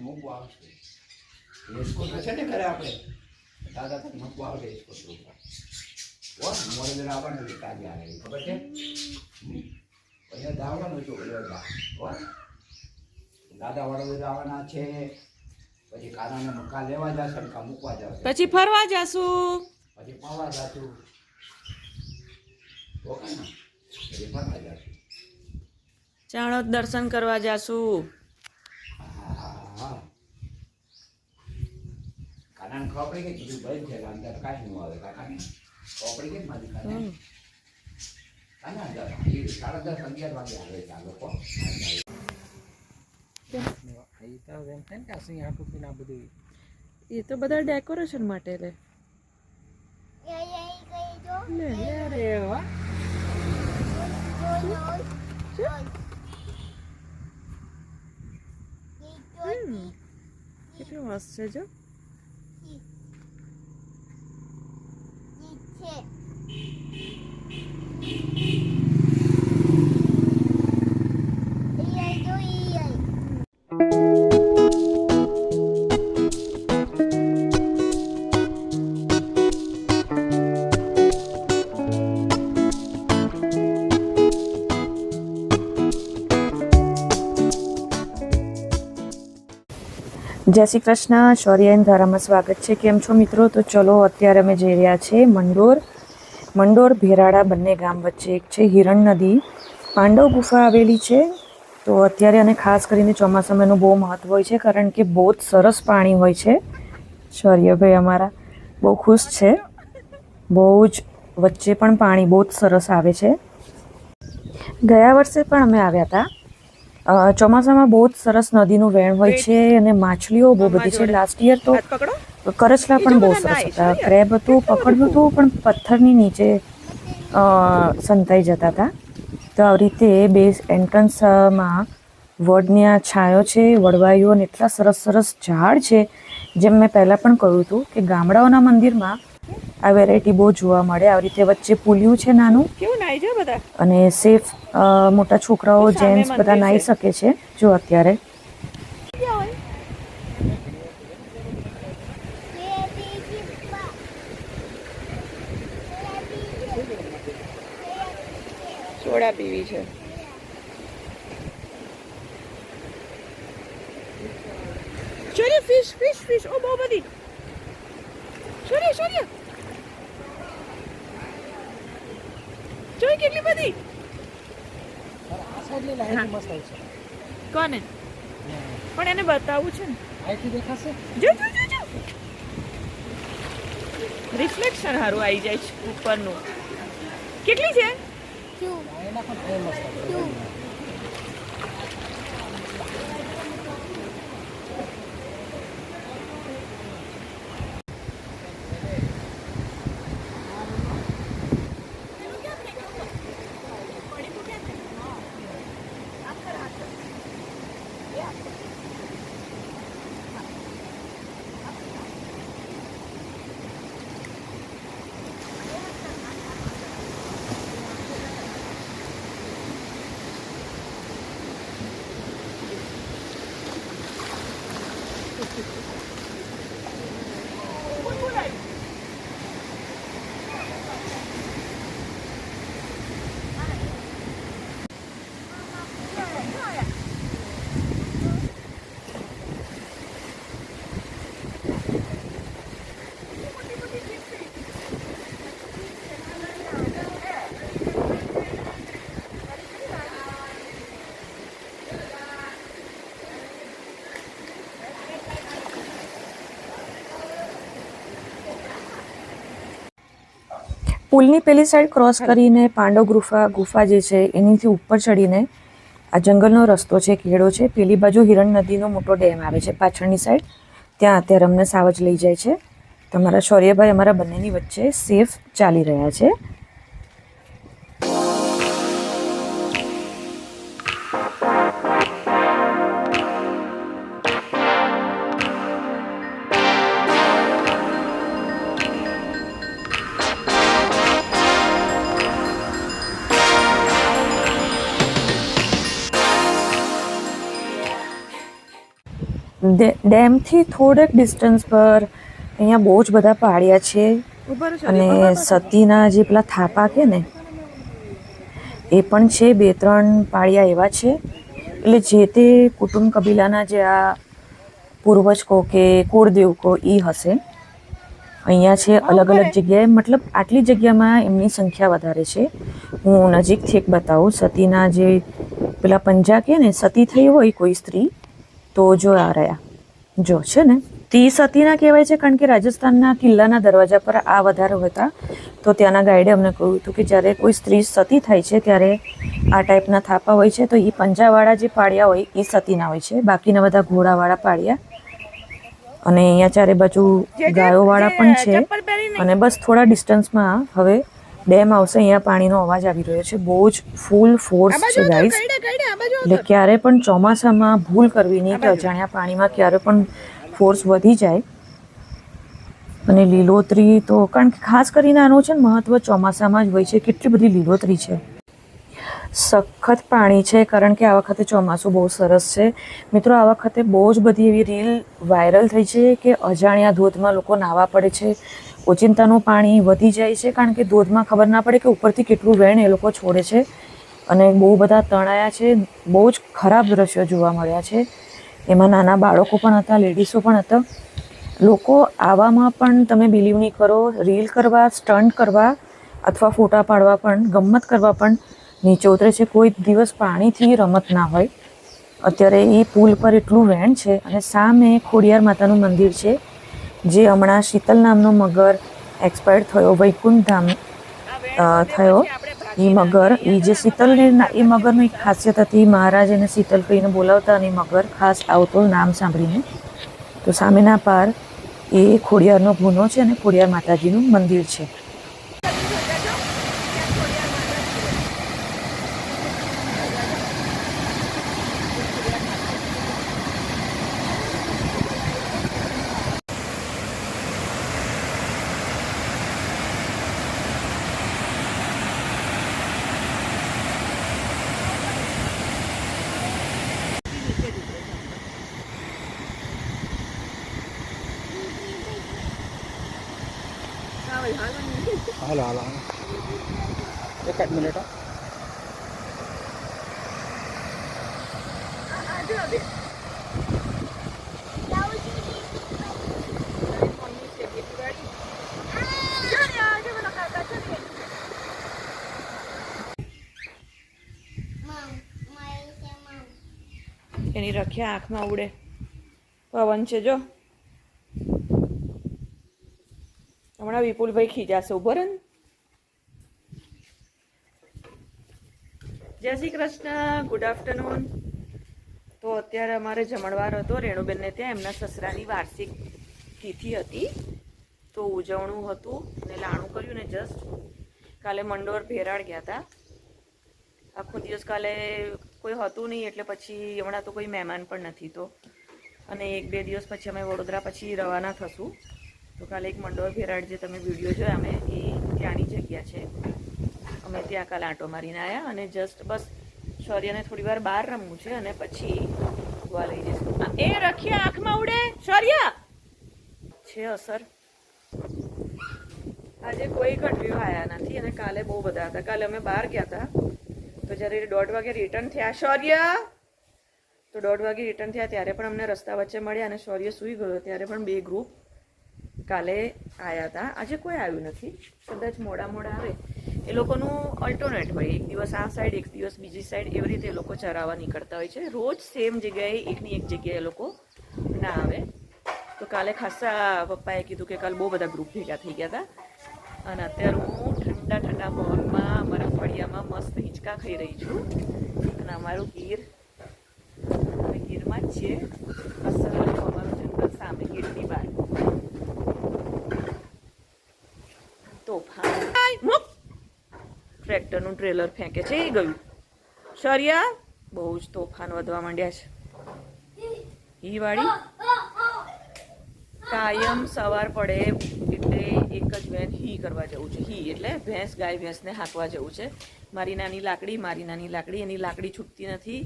મૂકવા આવશે. એસ્કોટ છે ને ઘરે આપણે. દાદા તને મૂકવા આવશે એસ્કોટ ઉપર મોડે આવવાનું કાજે આવે ખબર છે? અહીંયા દાવવાનું છું દાદા વડોદરા આવવાના છે. પછી કાનાને મક્કા લેવા જશે ને મૂકવા જશે. પછી ફરવા જશું. પછી પાવા જશું. ઓકે ને? પછી ફરવા જાશું. ચાણોદ દર્શન કરવા જાશું. કાનાને ખોપડી કે કીધું બંધ છે અંદર કાંઈ ન આવે કાકાને ખોપડી કે મારી કાને કાના દસ સાડા દસ અગિયાર વાગે આવે છે આ લોકો. એ તો એમ થાય ને કે આ સિંહ હાટું બધું. એ તો બધા ડેકોરેશન માટે લે. કેટલું મસ્ત છે જો. ইচ্ছে જય શ્રી કૃષ્ણ શૌર્યન ધારામાં સ્વાગત છે. કેમ છો મિત્રો? તો ચલો, અત્યારે અમે જઈ રહ્યા છીએ મંડોર. મંડોર, ભેરાડા બંને ગામ વચ્ચે એક છે, હિરણ નદી. પાંડવ ગુફા આવેલી છે. તો અત્યારે અને ખાસ કરીને ચોમાસામાં એનું બહુ મહત્ત્વ હોય છે, કારણ કે બહુ જ સરસ પાણી હોય છે. શૌર્યભાઈ અમારા બહુ ખુશ છે. બહુ જ વચ્ચે પણ પાણી બહુ જ સરસ આવે છે. ગયા વર્ષે પણ અમે આવ્યા હતા. ચોમાસામાં બહુ જ સરસ નદીનું વેણ હોય છે અને માછલીઓ બહુ બધી છે. લાસ્ટ યર તો કરચલા પણ બહુ સરસ હતા. ક્રેબ હતું પકડવું હતું પણ પથ્થરની નીચે સંતાઈ જતા હતા. તો આવી રીતે બે એન્ટ્રન્સમાં વડની છાંયો છે વડવાઈઓ અને એટલા સરસ સરસ ઝાડ છે જેમ મેં પહેલાં પણ કહ્યું હતું કે ગામડાઓના મંદિરમાં આ વેરાયટી બહુ જોવા મળે. આવી રીતે વચ્ચે પુલિયું છે નાનું. કેવું નાઈ જાય બધા? અને સેફ મોટા છોકરાઓ જેન્ટ્સ બધા નાહી શકે છે જો અત્યારે. સોડા પીવી છે. શૌર્ય ફિશ ફિશ ફિશ ઓ બહુ બધી શૌર્ય શૌર્ય જોઈ કેટલી બધી અહીંથી મસ્ત કોને? પણ એને બતાવવું છે ને. અહીંથી દેખાશે? જો જો જો જો. રિફ્લેક્શન સારું આવી જાય છે ઉપરનું. કેટલી છે? એના પણ મસ્ત આવે પુલની પેલી સાઈડ ક્રોસ કરીને પાંડવ ગુફા ગુફા જે છે, એનીથી ઉપર ચડીને આ જંગલનો રસ્તો છે કેળો છે. પેલી બાજુ હિરણ નદીનો મોટો ડેમ આવે છે. પાછળની સાઈડ ત્યાં અત્યારે અમને સાવજ લઈ જાય છે. તમારા શૌર્યભાઈ અમારા બંનેની વચ્ચે સેફ ચાલી રહ્યા છે. ડેમથી થોડેક ડિસ્ટન્સ પર અહીંયા બહુ જ બધા પાળિયા છે. અને. સતીના જે પેલા થાપા કે ને એ પણ છે બે ત્રણ પાળિયા એવા છે. એટલે જે તે કુટુંબ કબીલાના જે આ પૂર્વજ કહો કે કુળદેવ કહો એ હશે. અહીંયા છે અલગ અલગ જગ્યાએ મતલબ આટલી જગ્યામાં એમની સંખ્યા વધારે છે. હું નજીકથી એક બતાવું સતીના જે પેલા પંજા કે ને સતી થઈ હોય કોઈ સ્ત્રી તો જો આ રહ્યા. જો છે ને તી સતીના કહેવાય છે કારણ કે રાજસ્થાનના કિલ્લાના દરવાજા પર આ વધારે હતા. તો ત્યાંના ગાઈડે અમને કહ્યું હતું કે જ્યારે કોઈ સ્ત્રી સતી થાય છે ત્યારે આ ટાઈપના થાપા હોય છે તો એ પંજાવાળા જે પાળિયા હોય એ સતીના હોય છે. બાકીના બધા ઘોડાવાળા પાળિયા. અને અહીંયા ચારે બાજુ ગાયોવાળા પણ છે. અને બસ થોડા ડિસ્ટન્સમાં હવે ડેમ આવશે અહીંયા પાણીનો અવાજ આવી રહ્યો છે. બહુ જ ફૂલ ફોર્સ છે ગાઈઝ એટલે ક્યારે પણ ચોમાસામાં ભૂલ કરવી નહીં કે અજાણ્યા પાણીમાં ક્યારે પણ ફોર્સ વધી જાય. અને લીલોતરી તો કારણ કે ખાસ કરીને આનું છે ને મહત્ત્વ ચોમાસામાં જ હોય છે. કેટલી બધી લીલોતરી છે. સખત પાણી છે કારણ કે આ વખતે ચોમાસું બહુ સરસ છે. મિત્રો આ વખતે બહુ જ બધી એવી રીલ વાયરલ થઈ છે કે અજાણ્યા ધોધમાં લોકો નાહવા પડે છે. ઓચિંતાનું પાણી વધી જાય છે કારણ કે ધોધમાં ખબર ના પડે કે ઉપરથી કેટલું વેણ એ લોકો છોડે છે. અને બહુ બધા તણાયા છે, બહુ જ ખરાબ દ્રશ્યો જોવા મળ્યા છે. એમાં નાના બાળકો પણ હતા લેડીઝો પણ હતા. લોકો આવામાં પણ તમે બિલીવ નહીં કરો રીલ કરવા સ્ટન્ટ કરવા અથવા ફોટા પાડવા પણ ગમત કરવા પણ નીચે ઉતરે છે. કોઈ દિવસ પાણીથી રમત ના હોય. અત્યારે એ પુલ પર એટલું વેણ છે અને સામે ખોડિયાર માતાનું મંદિર છે. જે હમણાં શીતલ નામનો મગર એક્સપાયર્ડ થયો વૈકુંઠ ધામ થયો. એ મગર એ જે શીતલને એ મગરનું એક ખાસિયત હતી મહારાજ એને શીતલ કહીને બોલાવતા અને એ મગર ખાસ આવતો નામ સાંભળીને. તો સામેના પાર એ ખોડિયારનો ગુનો છે અને ખોડિયાર માતાજીનું મંદિર છે. હાલો હાલો એક જ મિનિટ. એની રખ્યા આંખમાં ઉડે. પવન છે જો. હમણાં વિપુલભાઈ ખીજાશે ઊભો રહે જય શ્રી કૃષ્ણ ગુડ આફ્ટરનૂન તો અત્યારે અમારે જમણવાર હતો, રેણુબેનને ત્યાં એમના સસરાની વાર્ષિક તિથિ હતી. તો ઉજવણું હતું ને લાણું કર્યું ને જસ્ટ કાલે મંડોર ભેરાળ ગયા હતા આખો દિવસ કાલે કોઈ હતું નહીં, એટલે પછી હમણાં તો કોઈ મહેમાન પણ નથી તો. અને એક બે દિવસ પછી અમે વડોદરા પછી રવાના થશું. તો કાલે એક મંડોર ભેરાડ જે તમે વીડિયો જોયા, અમે એ ત્યાંની જગ્યા છે. અમે ત્યાં કાલે આંટો મારીને આવ્યા અને જસ્ટ બસ શૌર્યને થોડી વાર બહાર રમવું છે અને પછી ગોવા લઈ જઈશું. એ રખિયા આંખમાં ઉડે શૌર્ય છે અસર. આજે કોઈ ઘટવીઓ આવ્યા નથી અને કાલે બહુ બધા હતા. કાલે અમે બહાર ગયા હતા. તો જ્યારે દોઢ વાગે રિટર્ન થયા શૌર્ય તો દોઢ વાગે રિટર્ન થયા ત્યારે પણ અમને રસ્તા વચ્ચે મળ્યા અને શૌર્ય સૂઈ ગયો. ત્યારે પણ બે ગ્રુપ કાલે આવ્યા હતા આજે કોઈ આવ્યું નથી. કદાચ મોડા મોડા આવે. એ લોકોનું અલ્ટરનેટ હોય. એક દિવસ આ સાઈડ એક દિવસ બીજી સાઈડ એવી રીતે એ લોકો ચરાવવા નીકળતા હોય છે. રોજ સેમ જગ્યાએ એકની એક જગ્યાએ લોકો ના આવે. તો કાલે ખાસા પપ્પાએ કીધું કે કાલ બહુ બધા ગ્રુપ ભેગા થઈ ગયા હતા અને અત્યારે હું ઠંડા ઠંડા પવનમાં અમારા ફળિયામાં મસ્ત હિંચકા ખાઈ રહી છું. અને અમારું ગીર ગીરમાં છીએ. અસલ અમારું જંગલ સામે ગીરની બહાર. તોફાન ટ્રેક્ટરનું ટ્રેલર ફેંકે છે, એ ગયું. શરિયા, બહુ જ તોફાન વધવા માંડ્યા છે. ઈ વાળી? કાયમ સવાર પડે એટલે એક જ વેન હી કરવા જવું છે. હી એટલે ભેંસ ગાય ભેંસને હાંકવા જવું છે. મારી નાની લાકડી, મારી નાની લાકડી, એની લાકડી છૂટતી નથી.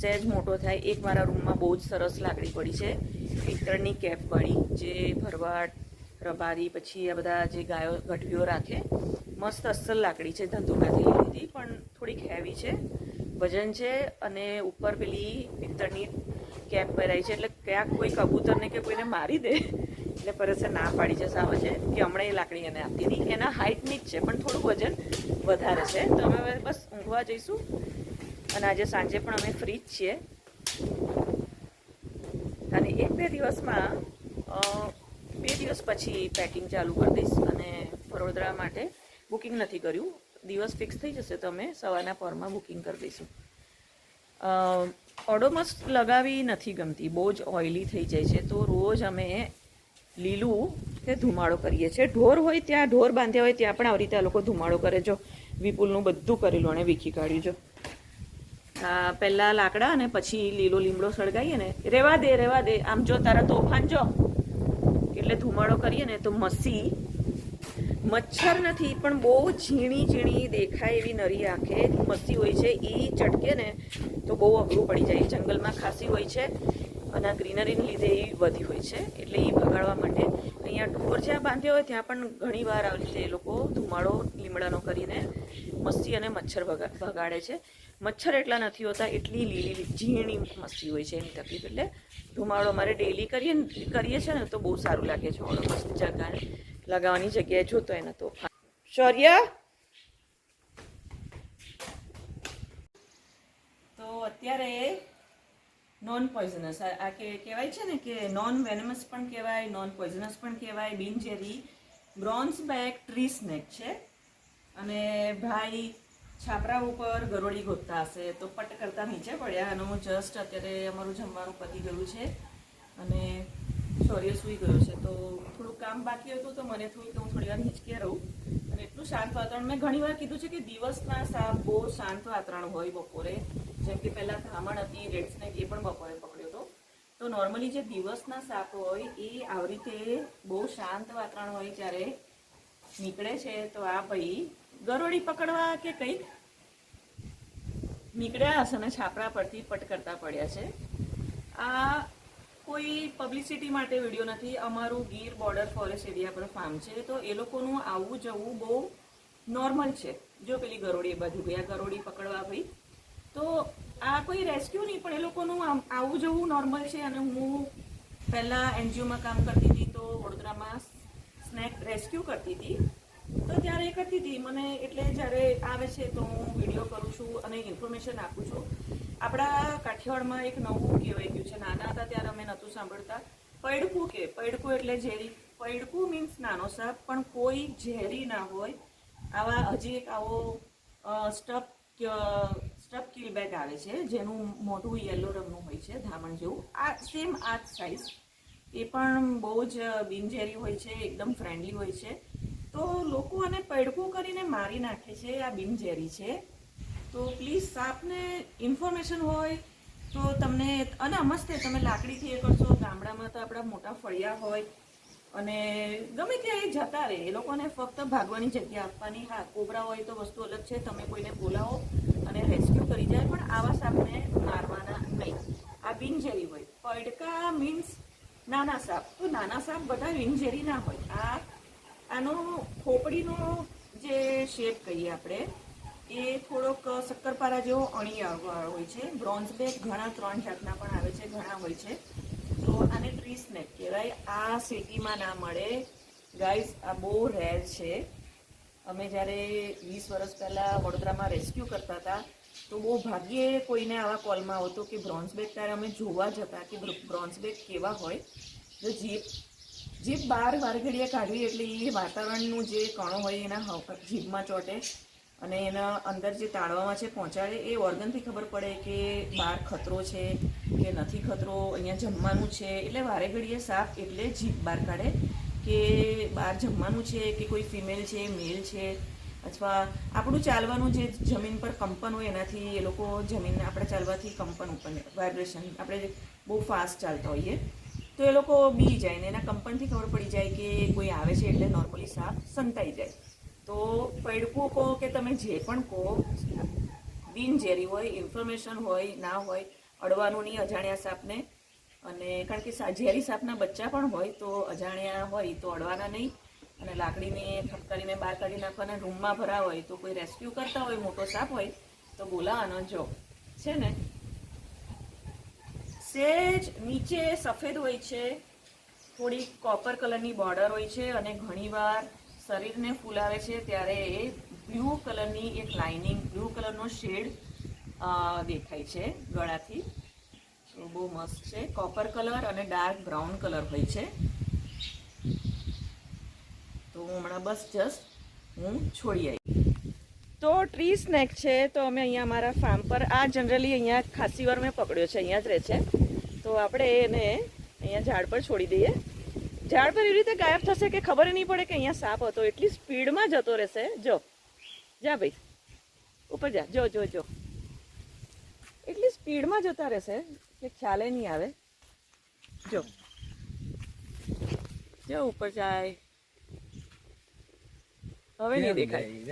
સહેજ મોટો થાય, એક મારા રૂમમાં બહુ જ સરસ લાકડી પડી છે. પિત્તળની કેપવાળી જે ભરવાડ રબારી પછી આ બધા જે ગાયો ગઢવીઓ રાખે, મસ્ત અસલ લાકડી છે ધંધુકાથી લીધી પણ થોડીક હેવી છે. વજન છે અને ઉપર પેલી પિત્તળની કેપ પહેરાઈ છે. એટલે ક્યાંક કોઈ કબૂતરને કે કોઈને મારી દે, એટલે પરસે ના પાડી છે સાવ છે કે હમણાં એ લાકડી એને આપી હતી એના હાઇટની જ છે, પણ થોડું વજન વધારે છે. તો અમે હવે બસ ઊંઘવા જઈશું. અને આજે સાંજે પણ અમે ફ્રી જ છીએ. અને એક બે દિવસમાં બે દિવસ પછી પેકિંગ ચાલુ કરી દઈશ અને વડોદરા માટે બુકિંગ નથી કર્યું. દિવસ ફિક્સ થઈ જશે તો અમે સવારના પરમાં બુકિંગ કરી દઈશું. ઓડોમસ લગાવી નથી ગમતી. બહુ જ ઓઇલી થઈ જાય છે. તો રોજ અમે લીલું કે ધુમાડો કરીએ છીએ. ઢોર હોય ત્યાં, ઢોર બાંધ્યા હોય ત્યાં પણ આવી રીતે આ લોકો ધુમાડો કરે. જો વિપુલનું બધું કરેલું અને વીખી કાઢ્યું, જો. પહેલા લાકડા અને પછી લીલો લીમડો સળગાવીએ ને. રેવા દે રેવા દે. આમ જો તારા તોફાન જો. એટલે ધુમાડો કરીએ ને તો મસી. મચ્છર નથી, પણ બહુ ઝીણી ઝીણી દેખાય એવી નરી આંખે. મસી હોય છે એ ચટકે ને તો બહુ અઘરું પડી જાય. જંગલમાં ખાસી હોય છે અને આ ગ્રીનરીને લીધે એ વધી હોય છે, એટલે એ ભગાડવા માટે. અહીંયા ઢોર જ્યાં બાંધ્યો હોય ત્યાં પણ ઘણી વાર આવી રીતે એ લોકો ધુમાડો, લીમડાનો કરીને મસ્તી અને મચ્છર ભગાડે છે. મચ્છર એટલા નથી હોતા, એટલી લીલી ઝીણી મસ્તી હોય છે એની તકલીફ. એટલે ધુમાડો અમારે ડેલી કરીએ કરીએ છીએ ને, તો બહુ સારું લાગે છે ઓળો, મસ્ત જગા લગાવવાની જગ્યાએ જોતો એને તો. શૌર્ય? તો અત્યારે નોન પોઈઝનસ આ કે કહેવાય છે ને કે નોન વેનમસ પણ કહેવાય નોન પોઈઝનસ પણ કહેવાય બિનઝેરી બ્રોન્ઝ બેક ટ્રી સ્નેક છે. અને ભાઈ છાપરા ઉપર ગરોળી ગોતતા હશે, તો પટ કરતા નીચે પડ્યા અને હું જસ્ટ અત્યારે અમારું જમવાનું પતી ગયું છે અને શૌર્ય સૂઈ ગયો છે. તો થોડું કામ બાકી હતું તો મને થયું કે હું થોડી વાર હિંચકે રહું. અને એટલું શાંત વાતાવરણ. મેં ઘણી વાર કીધું છે કે દિવસના સાપ બહુ શાંત વાતાવરણ હોય બપોરે. જેમ કે પહેલાં ધામણ હતી રેડ સ્નેક એ પણ બપોરે પકડ્યો હતો. તો નોર્મલી જે દિવસના સાપ હોય એ આવી રીતે બહુ શાંત વાતાવરણ હોય ત્યારે નીકળે છે, તો આ ભાઈ ગરોળી પકડવા કે કંઈક? નીકળ્યા હશે અને છાપરા પરથી પટ કરતા પડ્યા છે. આ કોઈ પબ્લિસિટી માટે વીડિયો નથી. અમારું ગીર બોર્ડર ફોરેસ્ટ એરિયા પર ફાર્મ છે. તો એ લોકોનું આવવું જવું બહુ નોર્મલ છે. જો પેલી ગરોળી બાજુ ગયા ગરોળી પકડવા ભાઈ તો આ કોઈ રેસ્ક્યુ નહીં, પણ એ લોકોનું આવવું જવું નોર્મલ છે. અને હું પહેલાં એનજીઓમાં કામ કરતી હતી તો વડોદરામાં સ્નેક રેસ્ક્યુ કરતી હતી. તો ત્યારે એ કરતી હતી મને એટલે જ્યારે આવે છે તો હું વીડિયો કરું છું અને ઇન્ફોર્મેશન આપું છું. આપણા કાઠિયાવાડમાં એક નવું કહેવાય ગયું છે. નાના હતા ત્યારે અમે નહોતું સાંભળતા. પૈડકું કે, પૈડકું એટલે ઝેરી. પૈડકું મીન્સ નાનો સાપ, પણ કોઈ ઝેરી ના હોય. આવા હજી એક આવો સ્ટફ સ્ટફ કિલ બેગ આવે છે, જેનું મોઢું યલો રંગનું હોય છે, ધામણ જેવું. આ સેમ આ સાઇઝ એ પણ બહુ જ બિનઝેરી હોય છે, એકદમ ફ્રેન્ડલી હોય છે. તો લોકો આને પડકું કરીને મારી નાખે છે, આ બિનઝેરી છે. તો પ્લીઝ સાપને ઇન્ફોર્મેશન હોય તો તમને, અને મસ્તે તમે લાકડીથી એ કરશો, ગામડામાં તો આપણા મોટા ફળિયા હોય, અને ગમે ત્યાં એ જતા રહે. એ લોકોને ફક્ત ભાગવાની જગ્યા આપવાની. હા, કોબરા હોય તો વસ્તુ અલગ છે, તમે કોઈને બોલાવો અને રેસ્ક્યુ કરી જાય, પણ આવા સાપને મારવાના નહીં. આ બિનઝેરી હોય. પડકા મીન્સ નાના સાપ. તો નાના સાપ બધા બિનઝેરી ના હોય. આ આનો ખોપડીનો જે શેપ કહીએ આપણે, એ થોડોક શક્કરપારા જેવો અણી હોય છે. બ્રોન્ઝ બેગ ઘણા ત્રણ જાતના પણ આવે છે, ઘણા હોય છે. તો આને ટ્રી સ્નેક કહેવાય. આ સિટીમાં ના મળે. ગાઈઝ આ બહુ રેર છે. અમે જ્યારે વીસ વર્ષ પહેલાં વડોદરામાં રેસ્ક્યુ કરતા હતા, તો બહુ ભાગ્યે કોઈને આવા કોલમાં આવતો કે બ્રોન્ઝ બેગ ત્યારે અમે જોવા જતા કે બ્રોન્ઝ બેગ કેવા હોય. તો જીભ જીભ બાર વારઘડીએ કાઢવી એટલે એ વાતાવરણનું જે કણો હોય એના જીભમાં ચોંટે અને એના અંદર જે તાળવામાં છે પહોંચાડે, એ ઓર્ગનથી ખબર પડે કે બહાર ખતરો છે કે નથી ખતરો, અહીંયા જમવાનું છે. એટલે વારે ઘડીએ સાપ એટલે જીભ બહાર કાઢે કે બહાર જમવાનું છે કે કોઈ ફિમેલ છે, મેલ છે. અથવા આપણું ચાલવાનું જે જમીન પર કંપન હોય એનાથી એ લોકો જમીન આપણે ચાલવાથી કંપન ઉપર, વાઇબ્રેશન. આપણે બહુ ફાસ્ટ ચાલતા હોઈએ. તો એ લોકો બી જાય ને એના કંપનથી ખબર પડી જાય કે કોઈ આવે છે એટલે નોર્મલી સાપ સંતાઈ જાય. તો પડકું કહો કે તમે જે પણ કહો, બિનઝેરી હોય ઇન્ફોર્મેશન હોય, ના હોય, અડવાનું નહીં, અજાણ્યા સાપને. અને કારણ કે ઝેરી સાપના બચ્ચા પણ હોય તો અજાણ્યા હોય તો અડવાના નહીં. અને લાકડીને ઠપકારીને બહાર કાઢી નાખવાના, રૂમમાં ભરા હોય તો કોઈ રેસ્ક્યુ કરતા હોય, મોટો સાપ હોય તો બોલાવાનો, જો. છે ને? સેજ નીચે સફેદ હોય છે. થોડી કોપર કલરની બોર્ડર હોય છે અને ઘણીવાર શરીરને ફૂલાવે છે ત્યારે એ બ્લુ કલરની એક લાઇનિંગ બ્લુ કલરનો શેડ દેખાય છે ગળાથી. તો બહુ મસ્ત છે. કોપર કલર અને ડાર્ક બ્રાઉન કલર હોય છે. તો હું હમણાં બસ જસ્ટ હું છોડી આવી તો ટ્રી સ્નેક છે તો અમે અહીંયા અમારા ફાર્મ પર આ જનરલી અહીંયા ખાસી વાર મેં પકડ્યો છે અહીંયા જ રહે છે. તો આપણે એને અહીંયા ઝાડ પર છોડી દઈએ. ઝાડ પર એવી રીતે ગાયબ થશે કે ખબર નહીં પડે કે અહીંયા સાપ હતો. એટલી સ્પીડમાં જતો રહેશે. જો જા ભાઈ. ઉપર જા. જો જો જો. એટલી સ્પીડમાં જતા રહેશે કે ખ્યાલે નહીં આવે. જો. જો ઉપર જાય. હવે નહીં દેખાય.